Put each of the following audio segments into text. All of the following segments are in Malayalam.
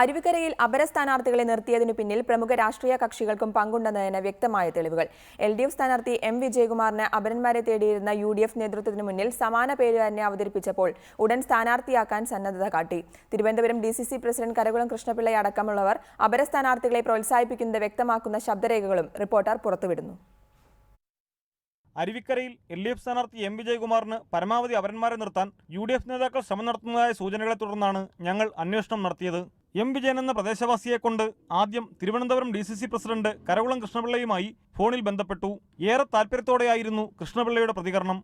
അരുവിക്കരയിൽ അപര സ്ഥാനാർത്ഥികളെ നിർത്തിയതിനു പിന്നിൽ പ്രമുഖ രാഷ്ട്രീയ കക്ഷികൾക്കും പങ്കുണ്ടെന്നതിന് വ്യക്തമായ തെളിവുകൾ. എൽ ഡി എഫ് സ്ഥാനാർത്ഥി എം വിജയകുമാറിന് അപരന്മാരെ തേടിയിരുന്ന യു ഡി എഫ് നേതൃത്വത്തിനു മുന്നിൽ സമാന പേര് തന്നെ അവതരിപ്പിച്ചപ്പോൾ ഉടൻ സ്ഥാനാർത്ഥിയാക്കാൻ സന്നദ്ധത കാട്ടി. Thiruvananthapuram D C C president Karakulam കൃഷ്ണപിള്ളയെ അടക്കമുള്ളവർ അപര സ്ഥാനാർത്ഥികളെ പ്രോത്സാഹിപ്പിക്കുന്നത് വ്യക്തമാക്കുന്ന ശബ്ദരേഖകളും റിപ്പോർട്ടർ പുറത്തുവിടുന്നു. അരുവിക്കരയിൽ എൽ ഡി എഫ് സ്ഥാനാർത്ഥി എം വിജയകുമാറിന് പരമാവധി അവരന്മാരെ നിർത്താൻ യു ഡി എഫ് നേതാക്കൾ ശ്രമം നടത്തുന്നതായ സൂചനകളെ തുടർന്നാണ് ഞങ്ങൾ അന്വേഷണം നടത്തിയത്. എം വിജയൻ എന്ന പ്രദേശവാസിയെ കൊണ്ട് ആദ്യം Thiruvananthapuram D C C president Karakulam കൃഷ്ണപിള്ളയുമായി ഫോണിൽ ബന്ധപ്പെട്ടു. ഏറെ താല്പര്യത്തോടെയായിരുന്നു കൃഷ്ണപിള്ളയുടെ പ്രതികരണം.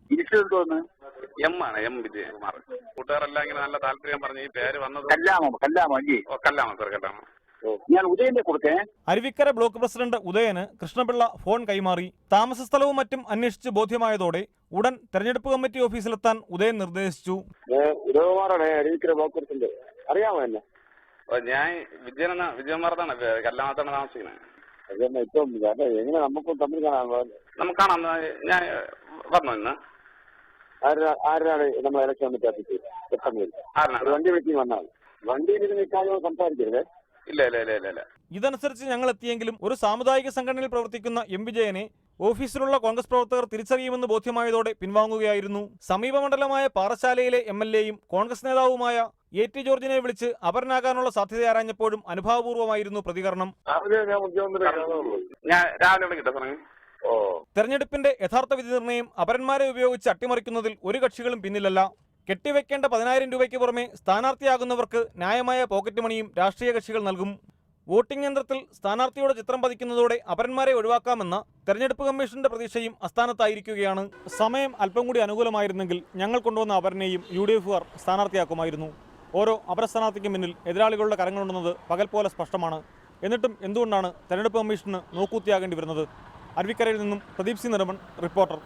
എം ആണ് എം വിജയകുമാർ. കൂട്ടുകാരെല്ലാം ഇങ്ങനെ നല്ല താല്പര്യം പറഞ്ഞ് ഈ പേര് വന്നത് കല്ലാമോ കല്ലാമോ അല്ലേ? ഓ, കല്ലാമോ സാർ കല്ലാമോ ഞാൻ ഉദയന്റെ കൊടുത്തേ. അരുവിക്കര ബ്ലോക്ക് പ്രസിഡന്റ് ഉദയന് കൃഷ്ണപിള്ള ഫോൺ കൈമാറി. താമസ സ്ഥലവും മറ്റും അന്വേഷിച്ച് ബോധ്യമായതോടെ ഉടൻ തെരഞ്ഞെടുപ്പ് കമ്മിറ്റി ഓഫീസിലെത്താൻ ഉദയൻ നിർദ്ദേശിച്ചു. അറിയാമോ എന്നെ? ഞാൻ വിജയൻ എന്ന വിജയകുമാർത്താണ് പേര് കല്ലാമത്താണ് താമസിക്കുന്നത് അതന്നെ ഇപ്പം അതെ എങ്ങനെ നമുക്കും തമ്മിൽ കാണാൻ നമുക്ക് കാണാം. ഞാൻ വന്നു ഇന്ന്? ആരാ- ആരാണ് നമ്മൾ ഇലക്ഷൻ കമ്മിറ്റി ഓഫീസിൽ പെട്ടെന്ന്. ആരാണ്? വണ്ടി വന്നാൽ. വണ്ടിയിൽ ഇരുന്ന് നിൽക്കാനോ സംസാരിക്കരുത്. ഇല്ല ഇല്ല ഇല്ല ഇല്ല ഇല്ല. ഇതനുസരിച്ച് ഞങ്ങൾ എത്തിയെങ്കിലും ഒരു സാമുദായിക സംഘടനയിൽ പ്രവർത്തിക്കുന്ന എം. വിജയനെ ഓഫീസിലുള്ള കോൺഗ്രസ് പ്രവർത്തകർ തിരിച്ചറിയുമെന്ന് ബോധ്യമായതോടെ പിൻവാങ്ങുകയായിരുന്നു. സമീപമണ്ഡലമായ പാറശാലയിലെ എം. എൽ. എയും കോൺഗ്രസ് നേതാവുമായ എ ടി ജോർജിനെ വിളിച്ച് അപരനാകാനുള്ള സാധ്യത ആരാഞ്ഞപ്പോഴും അനുഭാവപൂർവമായിരുന്നു പ്രതികരണം. തെരഞ്ഞെടുപ്പിന്റെ യഥാർത്ഥ വിധി നിർണയം അപരന്മാരെ ഉപയോഗിച്ച് അട്ടിമറിക്കുന്നതിൽ ഒരു കക്ഷികളും പിന്നിലല്ല. കെട്ടിവെക്കേണ്ട പതിനായിരം രൂപയ്ക്ക് പുറമെ സ്ഥാനാർത്ഥിയാകുന്നവർക്ക് ന്യായമായ പോക്കറ്റ് മണിയും രാഷ്ട്രീയ കക്ഷികൾ നൽകും. വോട്ടിംഗ് യന്ത്രത്തിൽ സ്ഥാനാർത്ഥിയുടെ ചിത്രം പതിക്കുന്നതോടെ അപരന്മാരെ ഒഴിവാക്കാമെന്ന തെരഞ്ഞെടുപ്പ് കമ്മീഷന്റെ പ്രതീക്ഷയും അസ്ഥാനത്തായിരിക്കുകയാണ്. സമയം അല്പം കൂടി അനുകൂലമായിരുന്നെങ്കിൽ ഞങ്ങൾ കൊണ്ടുവന്ന അപരനെയും യു ഡി എഫുകാർ സ്ഥാനാർത്ഥിയാക്കുമായിരുന്നു. ഓരോ അപരസ്ഥാനാർത്ഥിക്ക് മുന്നിൽ എതിരാളികളുടെ കരങ്ങളുണ്ടെന്നത് പകൽ പോലെ സ്പഷ്ടമാണ്. എന്നിട്ടും എന്തുകൊണ്ടാണ് തെരഞ്ഞെടുപ്പ് കമ്മീഷന് നോക്കൂത്തിയാകേണ്ടി വരുന്നത്? അരുവിക്കരയിൽ നിന്നും പ്രദീപ് സി നിർമ്മൻ റിപ്പോർട്ടർ.